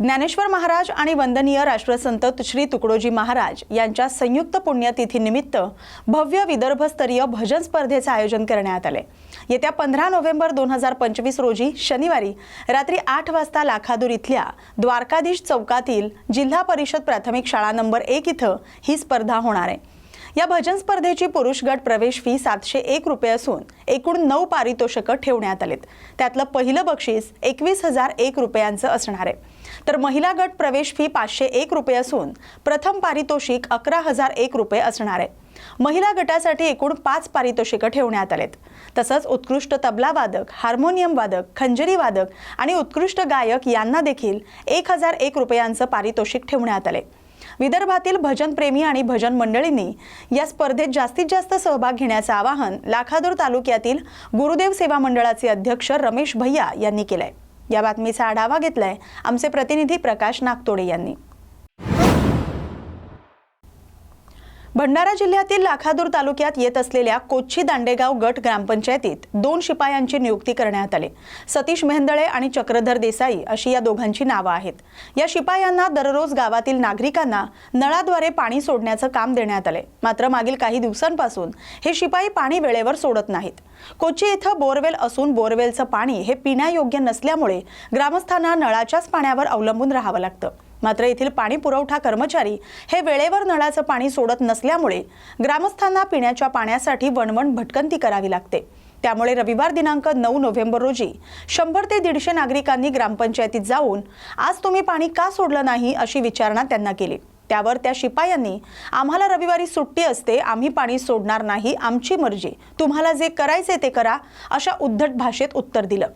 ज्ञानेश्वर महाराज आणि वंदनीय राष्ट्रसंत श्री तुकडोजी महाराज यांच्या संयुक्त पुण्यतिथीनिमित्त भव्य विदर्भस्तरीय भजन स्पर्धेचं आयोजन करण्यात आले. येत्या पंधरा नोव्हेंबर दोन हजार पंचवीस रोजी शनिवारी रात्री आठ वाजता लाखादूर इथल्या द्वारकाधीश चौकातील जिल्हा परिषद प्राथमिक शाळा नंबर एक इथं ही स्पर्धा होणार आहे. या भजन स्पर्धेची पुरुष गट प्रवेश फी सातशे एक रुपये असून एकूण नऊ पारितोषिकं ठेवण्यात आलेत. त्यातलं पहिलं बक्षीस एकवीस हजार एक रुपयांचं असणार आहे. तर महिला गट प्रवेश फी पाचशे एक रुपये असून प्रथम पारितोषिक अकरा हजार एक रुपये असणार आहे. महिला गटासाठी एकूण पाच पारितोषिकं ठेवण्यात आलेत. तसंच उत्कृष्ट तबला वादक हार्मोनियम वादक खंजरी वादक आणि उत्कृष्ट गायक यांना देखील एक हजार एक रुपयांचं पारितोषिक ठेवण्यात आले. विदर्भातील भजनप्रेमी आणि भजन मंडळींनी या स्पर्धेत जास्तीत जास्त सहभाग घेण्याचं आवाहन लाखादूर तालुक्यातील गुरुदेव सेवा मंडळाचे अध्यक्ष रमेश भैया यांनी केलं आहे या बातमीचा आढावा घेतलाय. आमचे प्रतिनिधी प्रकाश नागतोडे यांनी. भंडारा जिल्ह्यातील लाखादूर तालुक्यात येत असलेल्या कोच्छी दांडेगाव गट ग्रामपंचायतीत दोन शिपायांची नियुक्ती करण्यात आली. सतीश मेहंदळे आणि चक्रधर देसाई अशी या दोघांची नावं आहेत. या शिपायांना दररोज गावातील नागरिकांना नळाद्वारे पाणी सोडण्याचं काम देण्यात आले. मात्र मागील काही दिवसांपासून हे शिपाई पाणी वेळेवर सोडत नाहीत. कोची इथं बोरवेल असून बोरवेलचं पाणी हे पिण्यायोग्य नसल्यामुळे ग्रामस्थांना नळाच्याच पाण्यावर अवलंबून राहावं लागतं. मात्र येथील पाणी पुरवठा कर्मचारी हे वेळेवर नळाचं पाणी सोडत नसल्यामुळे ग्रामस्थांना पिण्याच्या पाण्यासाठी वणवण भटकंती करावी लागते. त्यामुळे रविवार दिनांक नऊ नोव्हेंबर रोजी शंभर ते दीडशे नागरिकांनी ग्रामपंचायतीत जाऊन आज तुम्ही पाणी का सोडलं नाही? अशी विचारणा त्यांना केली. त्यावर त्या शिपायांनी आम्हाला रविवारी सुट्टी असते आम्ही पाणी सोडणार नाही आमची मर्जी. तुम्हाला जे करायचे ते करा अशा उद्धट भाषेत उत्तर दिलं.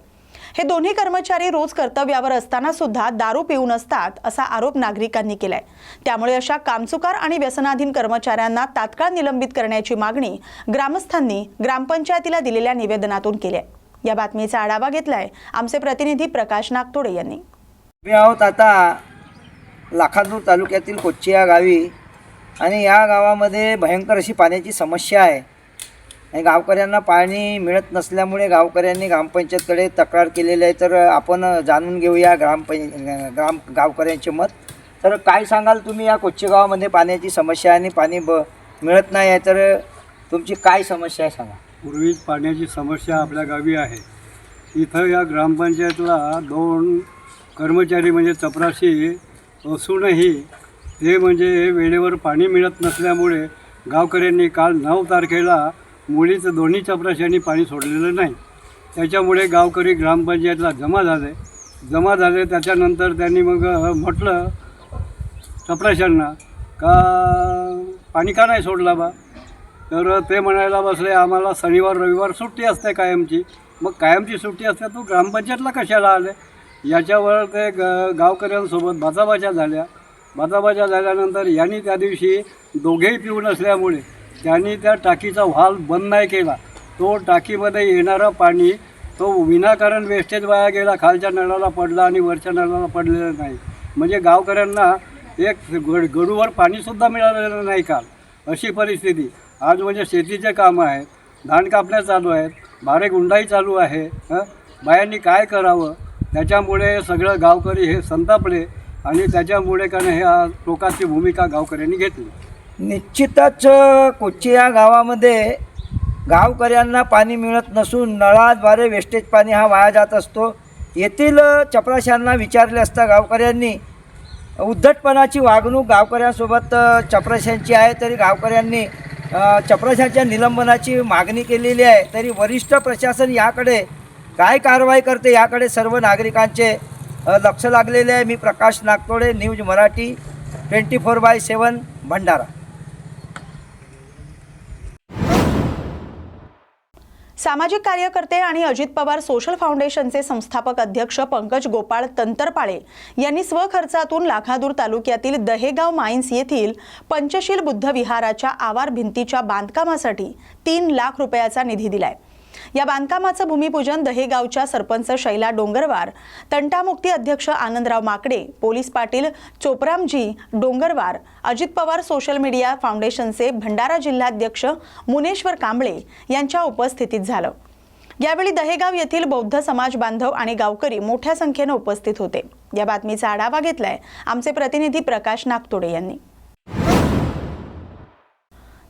हे दोन्ही कर्मचारी रोज कर्तव्यावर असताना सुद्धा दारू पिऊन असतात असा आरोप नागरिकांनी केलाय. त्यामुळे अशा कामचुकार आणि व्यसनाधीन कर्मचाऱ्यांना तात्काळ निलंबित करण्याची मागणी ग्रामस्थांनी ग्रामपंचायतीला दिलेल्या निवेदनातून केली आहे या बातमीचा आढावा घेतलाय आमचे प्रतिनिधी प्रकाश नागतोडे यांनी. मी आहोत आता लाखांदूर तालुक्यातील कोच्ची या गावी आणि या गावामध्ये भयंकर अशी पाण्याची समस्या आहे. आणि गावकऱ्यांना पाणी मिळत नसल्यामुळे गावकऱ्यांनी ग्रामपंचायतकडे तक्रार केलेली आहे. तर आपण जाणून घेऊया ग्रामपं ग्राम गावकऱ्यांचे मत. तर काय सांगाल तुम्ही या कोच्ची गावामध्ये पाण्याची समस्या आणि पाणी ब मिळत नाही आहे तर तुमची काय समस्या आहे सांगा. पूर्वीच पाण्याची समस्या आपल्या गावी आहे. इथं या ग्रामपंचायतला दोन कर्मचारी म्हणजे चपराशी असूनही ते म्हणजे वेळेवर पाणी मिळत नसल्यामुळे गावकऱ्यांनी काल नऊ तारखेला मुळीच दोन्ही चपराशांनी पाणी सोडलेलं नाही. त्याच्यामुळे गावकरी ग्रामपंचायतला जमा झाले. जमा झाले त्याच्यानंतर त्यांनी मग म्हटलं चपराशांना का पाणी का नाही सोडला बा? तर ते म्हणायला बसले आम्हाला शनिवार रविवार सुट्टी असते कायमची. मग कायमची सुट्टी असते तू ग्रामपंचायतला कशाला आले? याच्यावर ते ग गावकऱ्यांसोबत बाचाबाच्या झाल्या. बाचाबाच्या झाल्यानंतर यांनी त्या दिवशी दोघेही पिऊन असल्यामुळे त्यांनी त्या टाकीचा व्हाल बंद नाही केला. तो टाकीमध्ये येणारा पाणी तो विनाकारण वेस्टेज वाया गेला खालच्या नळाला पडला आणि वरच्या नळाला पडलेलं नाही. म्हणजे गावकऱ्यांना एक गड गडूवर पाणीसुद्धा मिळालेलं नाही काल. अशी परिस्थिती. आज म्हणजे शेतीचे कामं आहेत धान कापण्या चालू आहेत भारे गुंडाई चालू आहे हं? बायांनी काय करावं? त्याच्यामुळे सगळं गावकरी हे संतापले आणि त्याच्यामुळे का नाही ह्या टोकाची भूमिका गावकऱ्यांनी घेतली. निश्चितच कोची या गावामध्ये गावकऱ्यांना पाणी मिळत नसून नळाद्वारे वेस्टेज पाणी हा वाया जात असतो. येथील चपराशांना विचारले असता गावकऱ्यांनी उद्धटपणाची वागणूक गावकऱ्यांसोबत चपराशांची आहे तरी गावकऱ्यांनी चपराशांच्या निलंबनाची मागणी केलेली आहे तरी वरिष्ठ प्रशासन याकडे काय कारवाई करते याकडे सर्व नागरिकांचे लक्ष लागलेले आहे. मी Prakash Nagtode news Marathi twenty four by seven Bhandara. सामाजिक कार्यकर्ते आणि अजित पवार सोशल फाउंडेशनचे संस्थापक अध्यक्ष पंकज गोपाळ तंतरपाळे यांनी स्वखर्चातून लाखादूर तालुक्यातील दहेगाव माइन्स येथील पंचशील बुद्ध विहाराच्या आवार भिंतीच्या बांधकामासाठी तीन लाख रुपयाचा निधी दिलाय. या बांधकामाचं भूमिपूजन दहेगावच्या सरपंच शैला डोंगरवार तंटामुक्ती अध्यक्ष Anandrao Makade police patil Chopramji Dongarwar Ajit Pawar social media फाउंडेशनचे भंडारा जिल्हाध्यक्ष मुनेश्वर कांबळे यांच्या उपस्थितीत झालं. यावेळी दहेगाव येथील बौद्ध समाज बांधव आणि गावकरी मोठ्या संख्येनं उपस्थित होते. या बातमीचा आढावा घेतलाय आमचे प्रतिनिधी प्रकाश नागतोडे यांनी.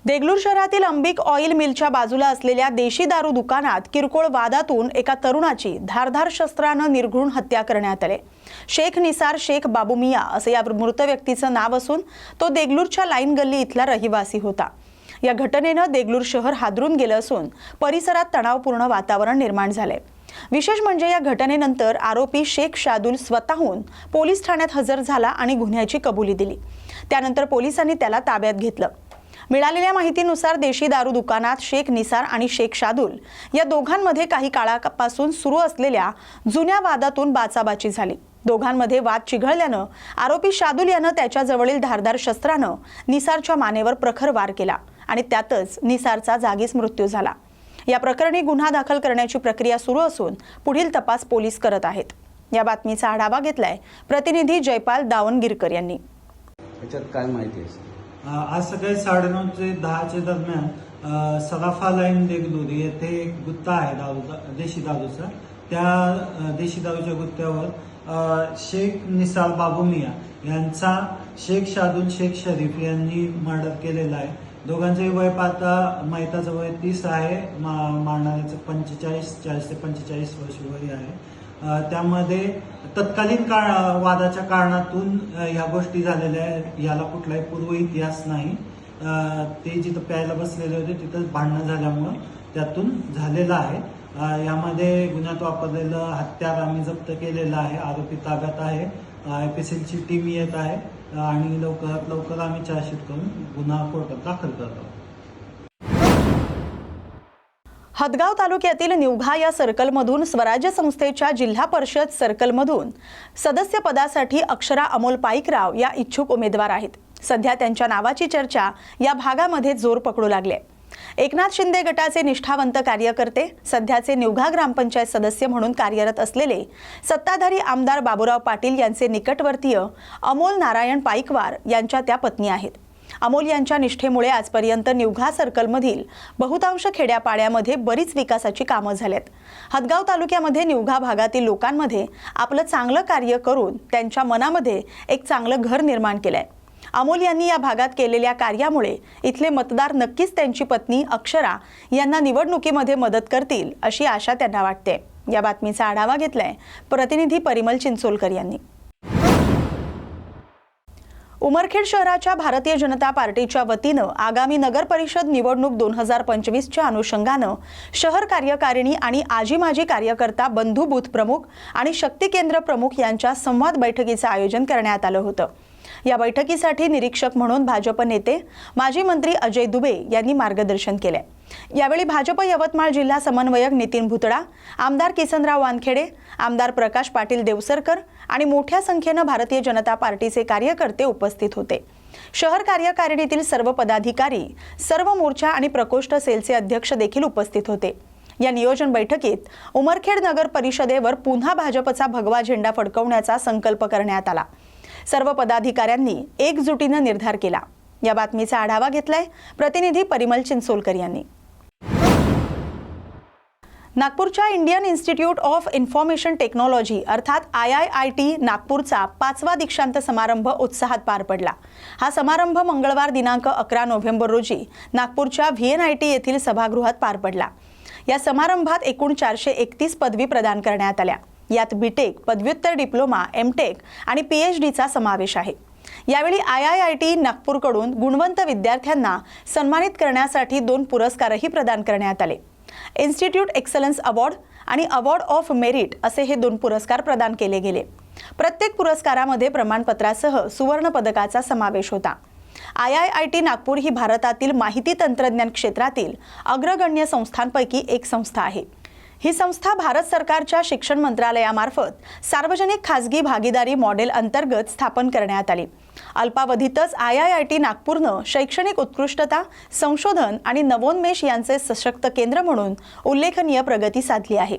देगलूर शहरातील अंबिक ऑइल मिलच्या बाजूला असलेल्या देशी दारू दुकानात किरकोळ वादातून एका तरुणाची धारधार शस्त्रानं निर्घृण हत्या करण्यात आले. शेख निसार शेख बाबू मिया असं या मृत व्यक्तीचं नाव असून तो देगलूरच्या लाईन गल्ली इथला रहिवासी होता. या घटनेनं देगलूर शहर हादरून गेलं असून परिसरात तणावपूर्ण वातावरण निर्माण झालंय. विशेष म्हणजे या घटनेनंतर आरोपी शेख शादुल स्वतःहून पोलीस ठाण्यात हजर झाला आणि गुन्ह्याची कबुली दिली. त्यानंतर पोलिसांनी त्याला ताब्यात घेतलं. मिळालेल्या माहितीनुसार देशी दारू दुकानात शेख निसार आणि शेख शादुल या दोघांमध्ये काही काळापासून सुरू असलेल्या जुन्या वादातून बाचाबाची झाली. दोघांमध्ये वाद चिघळल्यानं आरोपी शादुल यानं त्याच्याजवळील धारदार शस्त्रानं निसारच्या मानेवर प्रखर वार केला आणि त्यातच निसारचा जागीच मृत्यू झाला. या प्रकरणी गुन्हा दाखल करण्याची प्रक्रिया सुरू असून पुढील तपास पोलीस करत आहेत. या बातमीचा आढावा घेतलाय प्रतिनिधी जयपाल दावणगिरकर यांनी. काय माहिती आहे आज सकाळी साडेनऊ ते दहाच्या दरम्यान सराफा लाईन देगलूर येथे एक गुत्ता आहे दारूचा देशी दारूचा. त्या देशी दारूच्या गुत्त्यावर शेख निसार बाबू मिया यांचा शेख शादुल शेख शरीफ यांनी मर्डर केलेला आहे. दोघांचे वय पाहता मैताचं वय तीस आहे मा मारणाऱ्याचं पंचेचाळीस चाळीस ते पंचेचाळीस वर्ष वय आहे. त्यामध्ये तत्कालीन काळ वादाच्या कारणातून ह्या गोष्टी झालेल्या आहेत. याला कुठलाही पूर्व इतिहास नाही. ते जिथं प्यायला बसलेले होते तिथं भांडणं झाल्यामुळं त्यातून झालेलं आहे. यामध्ये गुन्ह्यात वापरलेलं हत्यार आम्ही जप्त केलेलं आहे. आरोपी ताब्यात आहे. एपीसीची टीम येत आहे. आणि लवकरात लवकर आम्ही चार्जशीट करून गुन्हा कोर्टात दाखल करतो. हदगाव तालुक्यातील निवघा या सर्कलमधून स्वराज्य संस्थेच्या जिल्हा परिषद सर्कलमधून सदस्य पदासाठी अक्षरा अमोल पाईकराव या इच्छुक उमेदवार आहेत. सध्या त्यांच्या नावाची चर्चा या भागामध्ये जोर पकडू लागले. एकनाथ शिंदे गटाचे निष्ठावंत कार्यकर्ते सध्याचे निवघा ग्रामपंचायत सदस्य म्हणून कार्यरत असलेले सत्ताधारी आमदार बाबूराव पाटील यांचे निकटवर्तीय अमोल नारायण पाईकवार यांच्या त्या पत्नी आहेत. अमोल यांच्या निष्ठेमुळे आजपर्यंत निवघा सर्कलमधील बहुतांश खेड्यापाड्यामध्ये बरीच विकासाची कामं झालेत. हदगाव तालुक्यामध्ये निवघा भागातील लोकांमध्ये आपलं चांगलं कार्य करून त्यांच्या मनामध्ये एक चांगलं घर निर्माण केलंय. अमोल यांनी या भागात केलेल्या कार्यामुळे इथले मतदार नक्कीच त्यांची पत्नी अक्षरा यांना निवडणुकीमध्ये मदत करतील अशी आशा त्यांना वाटते. या बातमीचा आढावा घेतलाय प्रतिनिधी परिमल चिंचोलकर यांनी. उमरखेड शहराच्या भारतीय जनता पार्टीच्या वतीनं आगामी नगर परिषद निवडणूक दोन हजार पंचवीसच्या अनुषंगानं शहर कार्यकारिणी आणि आजी माजी कार्यकर्ता बंधू बूथ प्रमुख आणि शक्ती केंद्र प्रमुख यांच्या संवाद बैठकीचं आयोजन करण्यात आलं होतं. या बैठकीसाठी निरीक्षक म्हणून भाजप नेते माजी मंत्री अजय दुबे यांनी मार्गदर्शन केलंय यावेळी भाजप यवतमाळ जिल्हा समन्वयक नितीन भुतडा आमदार किसनराव वानखेडे आमदार प्रकाश पाटील देवसरकर आणि मोठ्या संख्येनं भारतीय जनता पार्टीचे कार्यकर्ते उपस्थित होते. शहर कार्यकारिणीतील सर्व पदाधिकारी सर्व मोर्चा आणि प्रकोष्ठ सेलचे अध्यक्ष देखील उपस्थित होते. या नियोजन बैठकीत उमरखेड नगर परिषदेवर पुन्हा भाजपचा भगवा झेंडा फडकवण्याचा संकल्प करण्यात आला. सर्व पदाधिकाऱ्यांनी एकजुटीनं निर्धार केला. या बातमीचा आढावा घेतलाय प्रतिनिधी परिमल चिंचोलकर यांनी. नागपूरच्या Indian institute of information technology अर्थात आय आय आय टी नागपूरचा पाचवा दीक्षांत समारंभ उत्साहात पार पडला. हा समारंभ मंगळवार दिनांक अकरा नोव्हेंबर रोजी नागपूरच्या व्ही एन आय टी येथील सभागृहात पार पडला. या समारंभात एकूण चारशे एकतीस पदवी प्रदान करण्यात आल्या. यात बीटेक पदव्युत्तर डिप्लोमा एमटेक आणि पीएच डीचा समावेश आहे. यावेळी आय आय आय टी नागपूरकडून गुणवंत विद्यार्थ्यांना सन्मानित करण्यासाठी दोन पुरस्कारही प्रदान करण्यात आले. इन्स्टिट्यूट एक्सलन्स अवॉर्ड आणि अवॉर्ड ऑफ मेरिट असे हे दोन पुरस्कार प्रदान केले गेले. प्रत्येक पुरस्कारामध्ये प्रमाणपत्रासह सुवर्ण पदकाचा समावेश होता. I I I T Nagpur ही भारतातील माहिती तंत्रज्ञान क्षेत्रातील अग्रगण्य संस्थांपैकी एक संस्था आहे. ही संस्था भारत सरकारच्या शिक्षण मंत्रालयामार्फत सार्वजनिक खाजगी भागीदारी मॉडेल अंतर्गत स्थापन करण्यात आली. अल्पावधीतच आय आय आय टी नागपूरनं शैक्षणिक उत्कृष्टता संशोधन आणि नवोन्मेष यांचे सशक्त केंद्र म्हणून उल्लेखनीय प्रगती साधली आहे.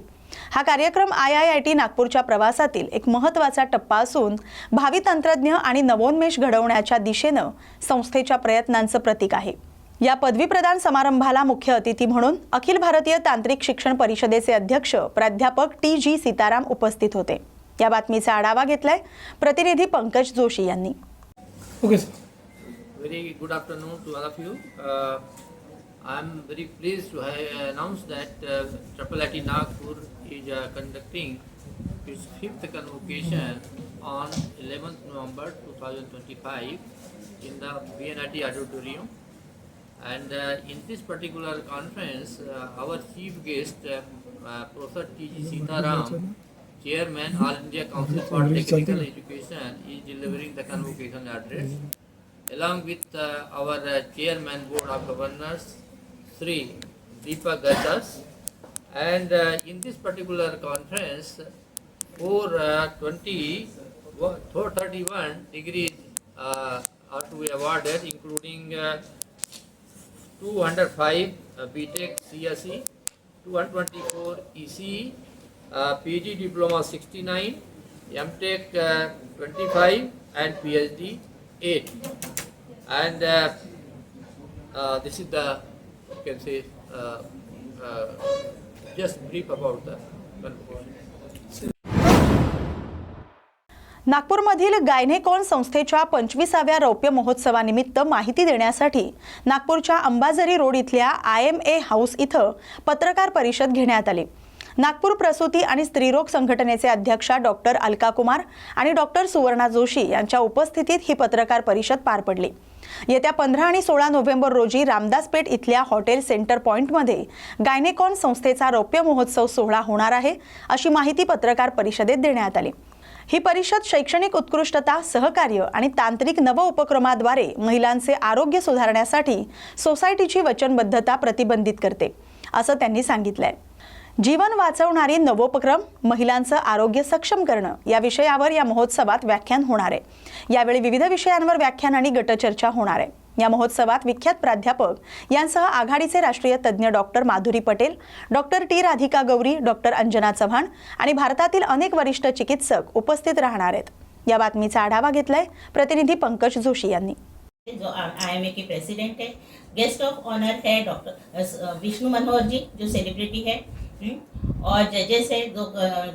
हा कार्यक्रम आय आय आय टी नागपूरच्या प्रवासातील एक महत्त्वाचा टप्पा असून भावी तंत्रज्ञ आणि नवोन्मेष घडवण्याच्या दिशेनं संस्थेच्या प्रयत्नांचं प्रतीक आहे. या पदवी प्रदान समारंभाला मुख्य अतिथी म्हणून अखिल भारतीय तांत्रिक शिक्षण परिषदेचे अध्यक्ष प्राध्यापक टी जी सीताराम उपस्थित होते. या बातमीचा आढावा घेतलाय प्रतिनिधी पंकज जोशी यांनी. Very good afternoon I very please to have that triple I Nagpur is conducting fifth convocation on eleventh November two thousand twenty five in the B N I T And uh, in this particular conference, uh, our chief guest, uh, uh, Professor T.G. Sitaram, Chairman All India Council for Technical Education, is delivering the convocation address along with uh, our uh, chairman board of governors Sri Deepa Gattas and uh, in this particular conference for uh, 20 431 degrees uh, are to be awarded including uh, 205 uh, BTech CSE 224 ECE uh, PG diploma 69 MTech uh, 25 and PhD 8 and uh, uh, this is the you can say uh, uh, just brief about the convocation. नागपूरमधील Gynecon संस्थेच्या पंचवीसाव्या रौप्य महोत्सवानिमित्त माहिती देण्यासाठी नागपूरच्या Ambazari road इथल्या I M A house इथं पत्रकार परिषद घेण्यात आली. नागपूर प्रसूती आणि स्त्रीरोग संघटनेचे अध्यक्षा डॉक्टर अलका कुमार आणि डॉक्टर सुवर्णा जोशी यांच्या उपस्थितीत ही पत्रकार परिषद पार पडली. येत्या पंधरा आणि सोळा नोव्हेंबर रोजी रामदासपेठ इथल्या हॉटेल सेंटर पॉइंटमध्ये गायनेकॉन संस्थेचा रौप्य महोत्सव सोहळा होणार आहे अशी माहिती पत्रकार परिषदेत देण्यात आली. ही परिषद शैक्षणिक उत्कृष्टता सहकार्य आणि तांत्रिक नव उपक्रमाद्वारे महिलांचे आरोग्य सुधारण्यासाठी सोसायटीची वचनबद्धता प्रतिबंधित करते असं त्यांनी सांगितलंय. जीवन वाचवणारी नवोपक्रम महिलांचं आरोग्य सक्षम करणं या विषयावर या महोत्सवात व्याख्यान होणार आहे. यावेळी विविध विषयांवर व्याख्यान आणि गटचर्चा होणार आहे. या महोत्सवात विख्यात प्राध्यापक यांसह आघाडीचे राष्ट्रीय तज्ज्ञ doctor Madhuri Patel doctor T. Radhika Gauri doctor Anjana Chavan आणि भारतातील अनेक वरिष्ठ चिकित्सक उपस्थित राहणार आहेत. या बातमीचा आढावा घेतलाय प्रतिनिधी पंकज जोशी यांनी. जो आई एम ए के प्रेसिडेंट है गेस्ट ऑफ ऑनर है डॉक्टर विष्णु मनोहर जी जो सेलिब्रिटी है और जजेस है जो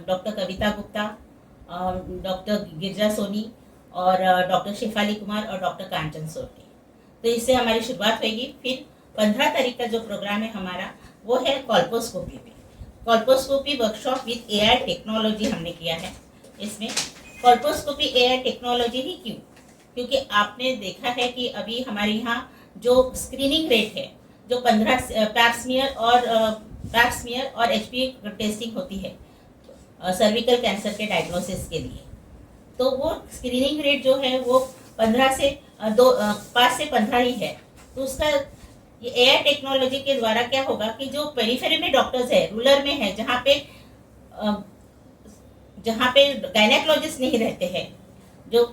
डॉक्टर कविता गुप्ता डॉक्टर गिरजा सोनी और डॉक्टर शेफाली कुमार और डॉक्टर कांचन सोनी. तो इससे हमारी शुरुआत होगी फिर पंद्रह तारीख का जो प्रोग्राम है हमारा, वो है colposcopy pay. Colposcopy workshop with AI technology हमने किया है। इसमें कॉल्पोस्कोपी एआई टेक्नोलॉजी ही क्यों? क्योंकि आपने देखा है कि अभी हमारे यहाँ जो स्क्रीनिंग रेट है, जो पंद्रह पैप्समियर और पैप्समियर और एच टेस्टिंग होती है सर्विकल कैंसर के डायग्नोसिस के लिए। तो वो स्क्रीनिंग रेट जो है वो पंद्रह से दो पाँच से पंद्रह ही है। तो उसका ये एआई टेक्नोलॉजी के द्वारा क्या होगा कि जो पेरिफेरी में डॉक्टर्स है रूरल में है, जहाँ पे जहाँ पे गायनेकोलॉजिस्ट नहीं रहते हैं, जो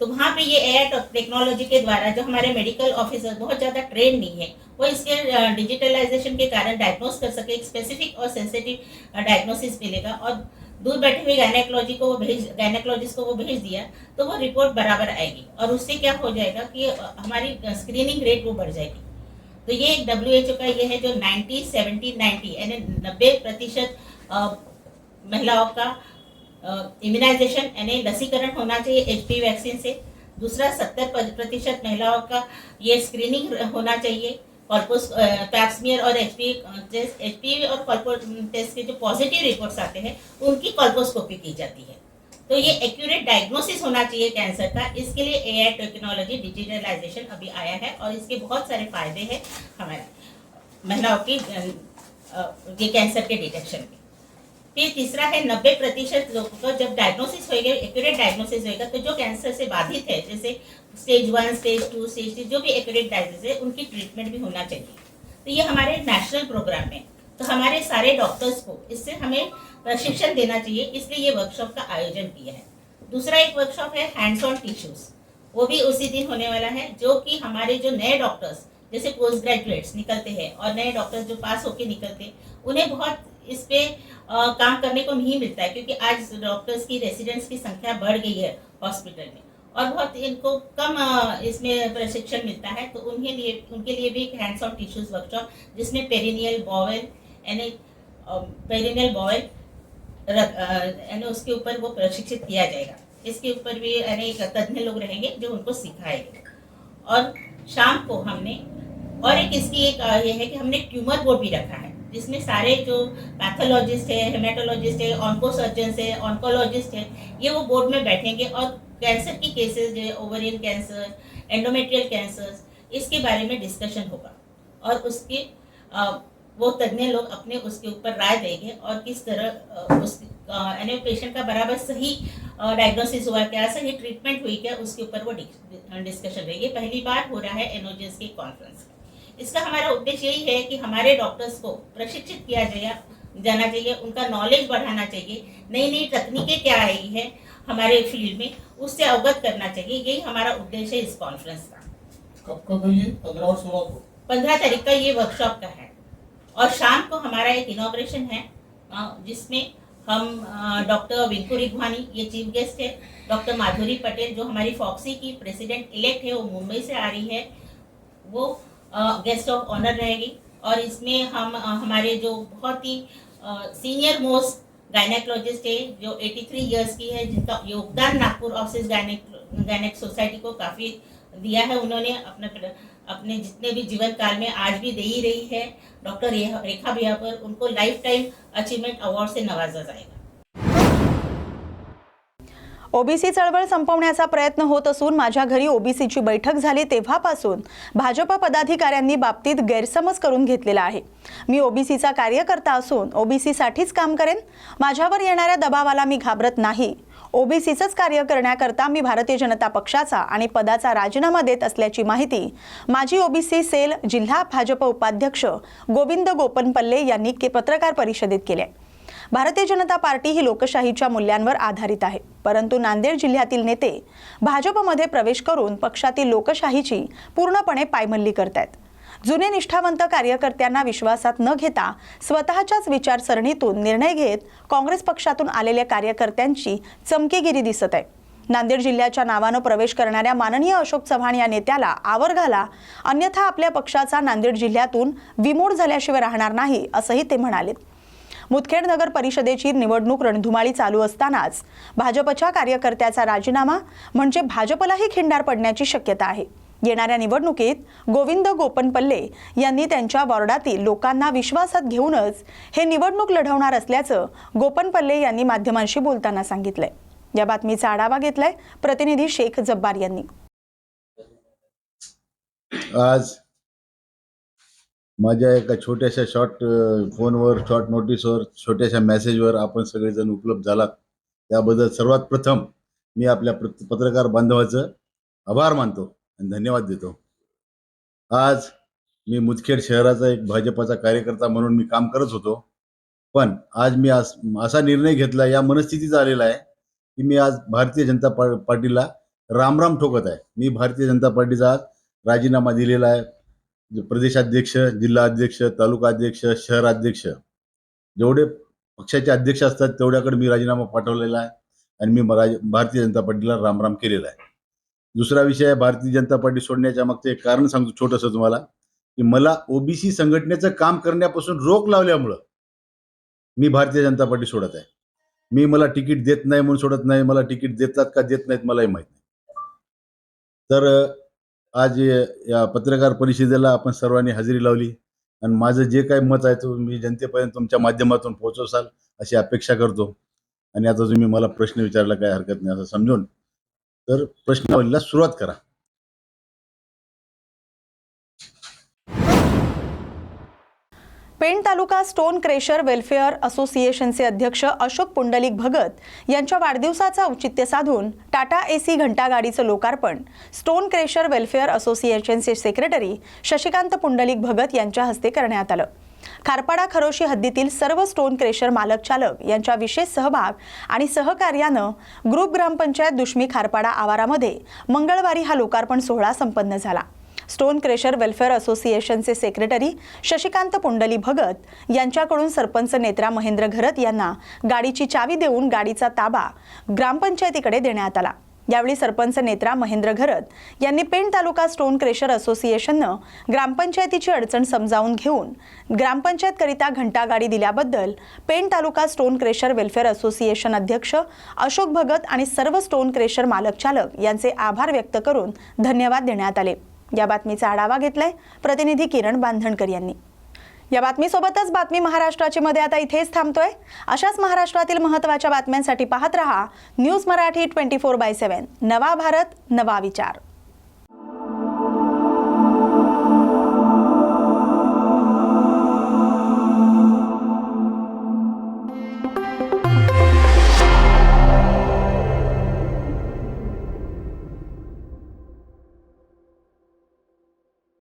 तो वहाँ पे ये एआई टेक्नोलॉजी के द्वारा जो हमारे मेडिकल ऑफिसर बहुत ज़्यादा ट्रेन नहीं है, वो इसके डिजिटलाइजेशन के कारण डायग्नोस कर सके स्पेसिफिक और सेंसिटिव डायग्नोसिस मिलेगा। और दूर बैठे हुए गायनेकोलॉजी को वो भेज गायनेकोलॉजिस्ट को वो भेज दिया तो वो रिपोर्ट बराबर आएगी। और उससे क्या हो जाएगा कि हमारी स्क्रीनिंग रेट वो बढ़ जाएगी। तो ये एक डब्ल्यू एच ओ का ये है जो 90 70 90 यानी नब्बे प्रतिशत महिलाओं का इम्यूनाइजेशन यानी लसीकरण होना चाहिए एच पी वैक्सीन से। दूसरा सत्तर प्रतिशत महिलाओं का ये स्क्रीनिंग होना चाहिए। कॉल्पोस पैप्समियर और एच पी एच पी और कॉर्पो टेस्ट के जो पॉजिटिव रिपोर्ट्स आते हैं उनकी कॉर्पोस्कोपी की जाती है। तो ये एक्यूरेट डायग्नोसिस होना चाहिए कैंसर का। इसके लिए एआई टेक्नोलॉजी डिजिटलाइजेशन अभी आया है और इसके बहुत सारे फ़ायदे हैं हमारे महिलाओं की अ, ये कैंसर के डिटेक्शन में फिर तीसरा है, नब्बे प्रतिशत लोगों का जब डायग्नोसिस होएगा एक्यूरेट डायग्नोसिस होएगा तो जो कैंसर से बाधित है, जैसे stage one stage two stage three जो भी एक्यूरेट डायग्नोसिस है, उनकी ट्रीटमेंट भी होना चाहिए। तो ये हमारे नेशनल प्रोग्राम में तो हमारे सारे डॉक्टर्स को इससे हमें प्रशिक्षण देना चाहिए, इसलिए ये वर्कशॉप का आयोजन किया है। दूसरा एक वर्कशॉप है हैंड्स ऑन टिश्यूज वो भी उसी दिन होने वाला है, जो कि हमारे जो नए डॉक्टर्स जैसे पोस्ट ग्रेजुएट्स निकलते हैं, और नए डॉक्टर्स जो पास होके निकलते हैं, उन्हें बहुत इस पे अ, काम करने को नहीं मिलता है क्योंकि आज डॉक्टर्स की रेसिडेंट्स की संख्या बढ़ गई है हॉस्पिटल में। और बहुत इनको कम इसमें प्रशिक्षण मिलता है तो उनके लिए उनके लिए भी एक हैंड्स ऑन टिश्यूज वर्कशॉप जिसमें पेरिनियल बॉवेल यानी पेरिनियल बॉवेल यानी उसके ऊपर वो प्रशिक्षित किया जाएगा। इसके ऊपर भी यानी तज्ञ लोग रहेंगे जो उनको सिखाएँगे। और शाम को हमने और एक इसकी एक ये है कि हमने ट्यूमर बोर्ड भी रखा है। जिसमें सारे जो पैथोलॉजिस्ट है हेमेटोलॉजिस्ट है ऑन्को सर्जन है ऑन्कोलॉजिस्ट है, ये वो बोर्ड में बैठेंगे और कैंसर की केसेस जो है ओवरियन कैंसर एंडोमेट्रियल कैंसर इसके बारे में डिस्कशन होगा। और उसके वो तज्ञ लोग अपने उसके ऊपर राय देंगे और किस तरह उस यानी पेशेंट का बराबर सही डायग्नोसिस हुआ क्या, सही ट्रीटमेंट हुई क्या, उसके ऊपर वो डिस्कशन रहेगी। पहली बार हो रहा है एनोजेंस के कॉन्फ्रेंस इसका हमारा उद्देश्य यही है कि हमारे डॉक्टर्स को प्रशिक्षित किया जाए जाना चाहिए उनका नॉलेज बढ़ाना चाहिए। नई नई तकनीकें क्या आई है हमारे फ़ील्ड में उससे अवगत करना चाहिए। यही हमारा उद्देश्य है इस कॉन्फ्रेंस का। कब कब है ये? पंद्रह और सोलह को? पंद्रह तारीख का ये वर्कशॉप का है। और शाम को हमारा एक इनॉग्रेशन है जिसमें हम डॉक्टर विंकू रिघवानी ये चीफ गेस्ट है डॉक्टर माधुरी पटेल जो हमारी फॉक्सी की प्रेसिडेंट इलेक्ट है वो मुंबई से आ रही है वो गेस्ट ऑफ़ ऑनर रहेगी। और इसमें हम हमारे जो बहुत ही सीनियर मोस्ट गायनेकोलॉजिस्ट है, जो 83 इयर्स की है, जिनका योगदान Nagpur office gynaec gynaec society को काफ़ी दिया है। उन्होंने अपने अपने जितने भी जीवन काल में आज भी दे ही रही है। डॉक्टर रेखा भैया पर उनको लाइफ टाइम अचीवमेंट अवार्ड से नवाजा जाएगा। ओबीसी चळवळ संपवण्याचा प्रयत्न होत असून माझ्या घरी ओबीसीची बैठक झाली तेव्हापासून भाजप पदाधिकाऱ्यांनी बाबतीत गैरसमज करून घेतलेला आहे. मी ओबीसीचा कार्यकर्ता असून ओबीसीसाठीच काम करेन. माझ्यावर येणाऱ्या दबावाला मी घाबरत नाही. ओबीसीचंच कार्य करण्याकरता मी भारतीय जनता पक्षाचा आणि पदाचा राजीनामा देत असल्याची माहिती माजी ओबीसी सेल जिल्हा भाजप उपाध्यक्ष गोविंद गोपनपल्ले यांनी के- पत्रकार परिषदेत केली आहे. भारतीय जनता पार्टी ही लोकशाहीच्या मूल्यांवर आधारित आहे. परंतु नांदेड जिल्ह्यातील नेते भाजपमध्ये प्रवेश करून पक्षातील लोकशाहीची पूर्णपणे पायमल्ली करतायत. जुने निष्ठावंत कार्यकर्त्यांना विश्वासात न घेता स्वतःच्याच विचारसरणीतून निर्णय घेत काँग्रेस पक्षातून आलेल्या कार्यकर्त्यांची चमकेगिरी दिसत आहे. नांदेड जिल्ह्याच्या नावानं प्रवेश करणाऱ्या माननीय अशोक चव्हाण या नेत्याला आवर घाला अन्यथा आपल्या पक्षाचा नांदेड जिल्ह्यातून विमूढ झाल्याशिवाय राहणार नाही असंही ते म्हणाले. मुदखेड नगर परिषदेची निवडणूक रणधुमाळी चालू असतानाच भाजपच्या कार्यकर्त्याचा राजीनामा म्हणजे भाजपलाही खिंडार पडण्याची शक्यता आहे. येणाऱ्या निवडणुकीत गोविंद गोपनपल्ले यांनी त्यांच्या वॉर्डातील लोकांना विश्वासात घेऊनच हे निवडणूक लढवणार असल्याचं गोपनपल्ले यांनी माध्यमांशी बोलताना सांगितलंय. या बातमीचा आढावा घेतलाय प्रतिनिधी शेख जब्बार यांनी. आज माझ्या एका छोट्याशा शॉर्ट फोनवर शॉर्ट नोटीसवर छोट्याशा मेसेजवर आपण सगळेजण उपलब्ध झालात. त्याबद्दल सर्वात प्रथम मी आपल्या पत्रकार बांधवाचं आभार मानतो आणि धन्यवाद देतो. आज मी मुदखेड शहराचा एक भाजपाचा कार्यकर्ता म्हणून मी काम करत होतो. पण आज मी आज असा निर्णय घेतला या मनस्थितीचा आलेला आहे की मी आज भारतीय जनता पा- पार्टीला रामराम ठोकत आहे. मी भारतीय जनता पार्टीचा आज राजीनामा दिलेला आहे. प्रदेशाध्यक्ष जिल्हा अध्यक्ष तालुका अध्यक्ष शहर अध्यक्ष जेवढे पक्षाचे अध्यक्ष असतात तेवढ्याकडे मी राजीनामा पाठवलेला आहे आणि मी राज- भारतीय जनता पार्टीला रामराम केलेला आहे. दुसरा विषय आहे भारतीय जनता पार्टी सोडण्याच्या मागचं एक कारण सांगतो छोटंसं तुम्हाला की मला ओबीसी संघटनेचं काम करण्यापासून रोख लावल्यामुळं मी भारतीय जनता पार्टी सोडत आहे. मी मला तिकीट देत नाही म्हणून सोडत नाही मला तिकीट देतात का देत नाहीत मलाही माहीत नाही. तर आज या पत्रकार परिषदेला आपण सर्वांनी हजेरी लावली. आणि माझं जे काही मत आहे तो मी जनतेपर्यंत तुमच्या माध्यमातून पोहोचवसाल अशी अपेक्षा करतो. आणि आता तुम्ही मला प्रश्न विचारला काय हरकत नाही असं समजून. तर प्रश्नावलीला सुरुवात करा. Pen taluka stone crusher welfare असोसिएशनचे अध्यक्ष अशोक पुंडलिक भगत यांच्या वाढदिवसाचं औचित्य साधून टाटा एसी घंटागाडीचं लोकार्पण. स्टोन क्रेशर वेलफेअर असोसिएशनचे सेक्रेटरी शशिकांत पुंडलिक भगत यांच्या हस्ते करण्यात आलं. खारपाडा खरोशी हद्दीतील सर्व स्टोन क्रेशर मालक चालक यांच्या विशेष सहभाग आणि सहकार्यानं ग्रुप ग्रामपंचायत दुष्मी खारपाडा आवारामध्ये मंगळवारी हा लोकार्पण सोहळा संपन्न झाला. स्टोन क्रेशर वेलफेअर असोसिएशनचे सेक्रेटरी शशिकांत पुंडली भगत यांच्याकडून सरपंच नेत्रा महेंद्र घरत यांना गाडीची चावी देऊन गाडीचा ताबा ग्रामपंचायतीकडे देण्यात आला. यावेळी सरपंच नेत्रा महेंद्र घरत यांनी पेण तालुका स्टोन क्रेशर असोसिएशननं ग्रामपंचायतीची अडचण समजावून घेऊन ग्रामपंचायतकरिता घंटागाडी दिल्याबद्दल Pen taluka stone crusher welfare association अध्यक्ष अशोक भगत आणि सर्व स्टोन क्रेशर मालक चालक यांचे आभार व्यक्त करून धन्यवाद देण्यात आले. या बातमीचा आढावा घेतलाय प्रतिनिधी किरण बांधणकर यांनी. या बातमीसोबतच बातमी महाराष्ट्राची मध्ये आता इथेच थांबतोय. अशाच महाराष्ट्रातील महत्त्वाच्या बातम्यांसाठी पाहत रहा news Marathi twenty four by seven. नवा भारत नवा विचार.